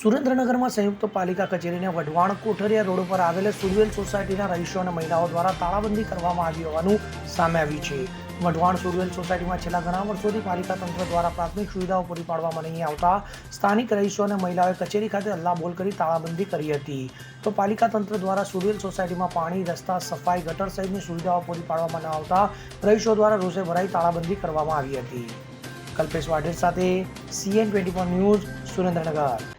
સુરેન્દ્રનગરમાં સંયુક્ત પાલિકા કચેરીને વઢવાણ કોઠરિયા રોડ પર આવેલા સુરવેલ સોસાયટીના રહીશો અને મહિલાઓ દ્વારા તાળાબંધી કરવામાં આવી હોવાનું સામે આવ્યું છે. વઢવાણ સુરવેલ સોસાયટીમાં છેલ્લા ઘણા વર્ષોથી પાલિકા તંત્ર દ્વારા પ્રાથમિક સુવિધાઓ પૂરી પાડવામાં નહીં આવતા સ્થાનિક રહીશો અને મહિલાઓએ કચેરી ખાતે હલ્લાબોલ કરી તાળાબંધી કરી હતી. તો પાલિકા તંત્ર દ્વારા સુરવેલ સોસાયટીમાં પાણી, રસ્તા, સફાઈ, ગટર સહિતની સુવિધાઓ પૂરી પાડવામાં ન આવતા રહીશો દ્વારા રોષે ભરાઈ તાળાબંધી કરવામાં આવી હતી. કલ્પેશ વાઢેર સાથે CN twenty four news Surendranagar.